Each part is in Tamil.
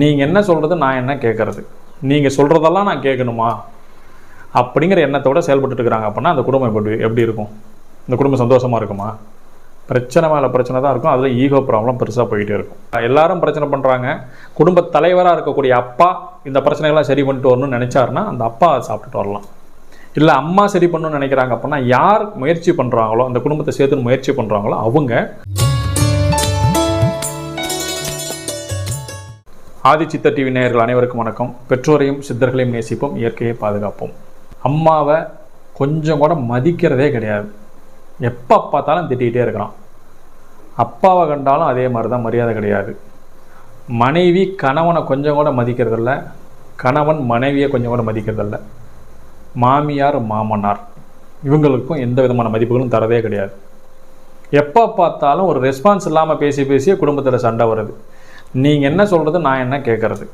நீங்கள் என்ன சொல்கிறது நான் என்ன கேட்குறது நீங்கள் சொல்கிறதெல்லாம் நான் கேட்கணுமா அப்படிங்கிற எண்ணத்தோட செயல்பட்டுட்டு இருக்கிறாங்க அப்படின்னா அந்த குடும்பம் எப்படி எப்படி இருக்கும்? இந்த குடும்பம் சந்தோஷமாக இருக்குமா? பிரச்சனை மேலே பிரச்சனை தான் இருக்கும். அதில் ஈகோ ப்ராப்ளம் பெருசாக போயிட்டே இருக்கும். எல்லாரும் பிரச்சனை பண்ணுறாங்க குடும்ப தலைவராக இருக்கக்கூடிய அப்பா இந்த பிரச்சனைகள்லாம் சரி பண்ணிட்டு வரணும்னு நினச்சாருன்னா அந்த அப்பா சாப்பிட்டுட்டு வரலாம். இல்லை அம்மா சரி பண்ணணும்னு நினைக்கிறாங்க. அப்படின்னா யார் முயற்சி பண்ணுறாங்களோ அந்த குடும்பத்தை சேர்த்து முயற்சி பண்ணுறாங்களோ அவங்க ஆதிச்சித்த டிவி நேயர்கள் அனைவருக்கும் வணக்கம். பெற்றோரையும் சித்தர்களையும் நேசிப்போம் இயற்கையை பாதுகாப்போம். அம்மாவை கொஞ்சம் கூட மதிக்கிறதே கிடையாது. எப்போ பார்த்தாலும் திட்டிகிட்டே இருக்கிறான். அப்பாவை கண்டாலும் அதே மாதிரி தான் மரியாதை கிடையாது. மனைவி கணவனை கொஞ்சம் கூட மதிக்கிறதில்ல. கணவன் மனைவியை கொஞ்சம் கூட மதிக்கிறதில்ல. மாமியார் மாமனார். இவங்களுக்கும் எந்த விதமான மதிப்புகளும் தரதே கிடையாது. எப்போ பார்த்தாலும் ஒரு ரெஸ்பான்ஸ் இல்லாமல் பேசி பேசியே குடும்பத்தில் சண்டை வருது. நீங்கள் என்ன சொல்கிறது நான் என்ன கேட்குறது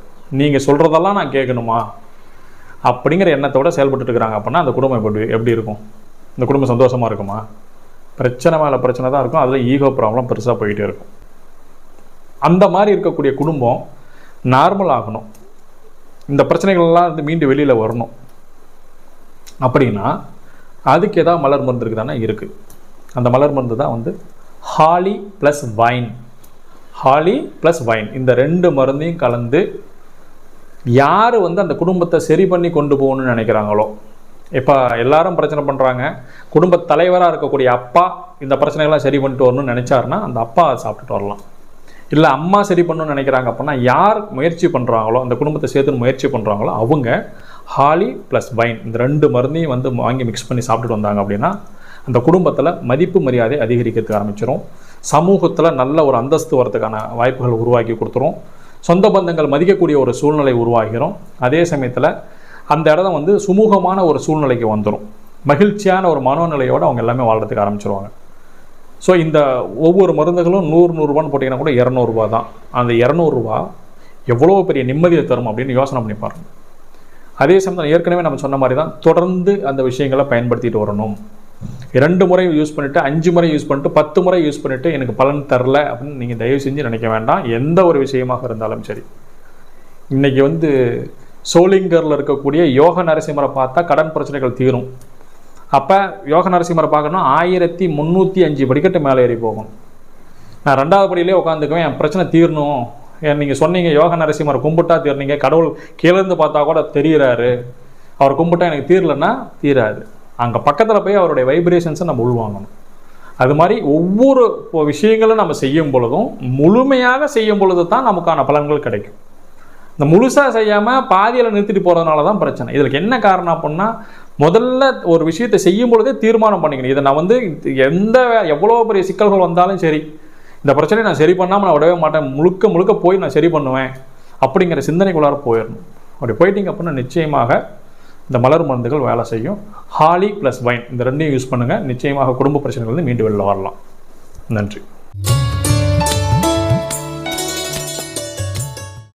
நீங்கள் சொல்கிறதெல்லாம் நான் கேட்கணுமா அப்படிங்கிற எண்ணத்தோட செயல்பட்டுருக்குறாங்க அப்படின்னா அந்த குடும்பம் எப்படி எப்படி இருக்கும்? இந்த குடும்பம் சந்தோஷமாக இருக்குமா? பிரச்சனை மேலே பிரச்சனை தான் இருக்கும். அதில் ஈகோ ப்ராப்ளம் பெருசாக போயிட்டே இருக்கும். அந்த மாதிரி இருக்கக்கூடிய குடும்பம் நார்மல் ஆகணும். இந்த பிரச்சனைகள்லாம் வந்து மீண்டு வெளியில் வரணும். அப்படின்னா அதுக்கு ஏதாவது மலர் மருந்து இருக்குதானே? இருக்குது அந்த மலர் மருந்து தான் வந்து ஹாலி ப்ளஸ் வைன். ஹாலி ப்ளஸ் வைன் இந்த ரெண்டு மருந்தையும் கலந்து யார் வந்து அந்த குடும்பத்தை சரி பண்ணி கொண்டு போகணும்னு நினைக்கிறாங்களோ? இப்போ எல்லாரும் பிரச்சனை பண்ணுறாங்க குடும்ப தலைவராக இருக்கக்கூடிய அப்பா இந்த பிரச்சனைகள்லாம் சரி பண்ணிட்டு வரணும்னு நினச்சாருன்னா அந்த அப்பா அதை சாப்பிட்டுட்டு வரலாம். இல்லை அம்மா சரி பண்ணணும்னு நினைக்கிறாங்க அப்படின்னா யார் முயற்சி பண்ணுறாங்களோ அந்த குடும்பத்தை சேர்த்து முயற்சி பண்ணுறாங்களோ அவங்க ஹாலி ப்ளஸ் வைன் இந்த ரெண்டு மருந்தையும் வந்து வாங்கி மிக்ஸ் பண்ணி சாப்பிட்டுட்டு வந்தாங்க அப்படின்னா அந்த குடும்பத்தில் மதிப்பு மரியாதை அதிகரிக்கிறதுக்கு ஆரம்பிச்சிடும் சமூகத்தில் நல்ல ஒரு அந்தஸ்து வரதுக்கான வாய்ப்புகள் உருவாக்கி கொடுத்துரும். சொந்த பந்தங்கள் மதிக்கக்கூடிய ஒரு சூழ்நிலை உருவாகிறோம். அதே சமயத்தில் அந்த இடம் வந்து சுமூகமான ஒரு சூழ்நிலைக்கு வந்துடும் மகிழ்ச்சியான ஒரு மனோநிலையோடு அவங்க எல்லாமே வாழ்றதுக்கு ஆரம்பிச்சிருவாங்க. ஸோ இந்த ஒவ்வொரு மருந்துகளும் நூறு நூறுரூவான்னு போட்டிங்கன்னா கூட இரநூறுபா தான். அந்த இரநூறுபா எவ்வளோ பெரிய நிம்மதியை தரும் அப்படின்னு யோசனை பண்ணி பாருங்கள் அதே சமயம் ஏற்கனவே நம்ம சொன்ன மாதிரி தான் தொடர்ந்து அந்த விஷயங்களை பயன்படுத்திட்டு வரணும். இரண்டு முறை யூஸ் பண்ணிவிட்டு அஞ்சு முறை யூஸ் பண்ணிட்டு பத்து முறை யூஸ் பண்ணிவிட்டு எனக்கு பலன் தரல அப்படின்னு நீங்கள் தயவு செஞ்சு நினைக்க வேண்டாம். எந்த ஒரு விஷயமாக இருந்தாலும் சரி. இன்றைக்கி வந்து சோலிங்கரில் இருக்கக்கூடிய யோக நரசிம்மரை பார்த்தா கடன் பிரச்சனைகள் தீரும். அப்போ யோக நரசிம்மரை பார்க்கணும் ஆயிரத்தி முந்நூற்றி அஞ்சு படிக்கட்டு மேலே ஏறி போகும் நான் ரெண்டாவது படியிலே உட்காந்துக்குவேன் என் பிரச்சனை தீரணும். ஏன் நீங்கள் சொன்னீங்க யோக நரசிம்மரை கும்பிட்டா தீர்னீங்க கடவுள் கீழேருந்து பார்த்தா கூட தெரிகிறாரு அவர் கும்பிட்டா எனக்கு தீரலைன்னா தீராது. அங்கே பக்கத்தில் போய் அவருடைய வைப்ரேஷன்ஸை நம்ம உள்வாங்கணும். அது மாதிரி ஒவ்வொரு விஷயங்களும் நம்ம செய்யும் பொழுதும் முழுமையாக செய்யும் பொழுது தான் நமக்கான பலன்கள் கிடைக்கும். இந்த முழுசாக செய்யாமல் பாதியில் நிறுத்திட்டு போகிறதுனால தான் பிரச்சனை. இதுக்கு என்ன காரணம் அப்படின்னா முதல்ல ஒரு விஷயத்தை செய்யும் பொழுதே தீர்மானம் பண்ணிக்கணும். இதை நான் வந்து எந்த எவ்வளோ பெரிய சிக்கல்கள் வந்தாலும் சரி இந்த பிரச்சனையை நான் சரி பண்ணாமல் நான் விடவே மாட்டேன். முழுக்க முழுக்க போய் நான் சரி பண்ணுவேன் அப்படிங்கிற சிந்தனைக்குள்ளார போயிடணும். அப்படி போயிட்டீங்க அப்படின்னா நிச்சயமாக இந்த மலர் மருந்துகள் வேலை செய்யும். ஹாலி ப்ளஸ் வைன் இந்த ரெண்டையும் யூஸ் பண்ணுங்கள் நிச்சயமாக குடும்ப பிரச்சனைகள் வந்து மீண்டு வெளில வரலாம். நன்றி.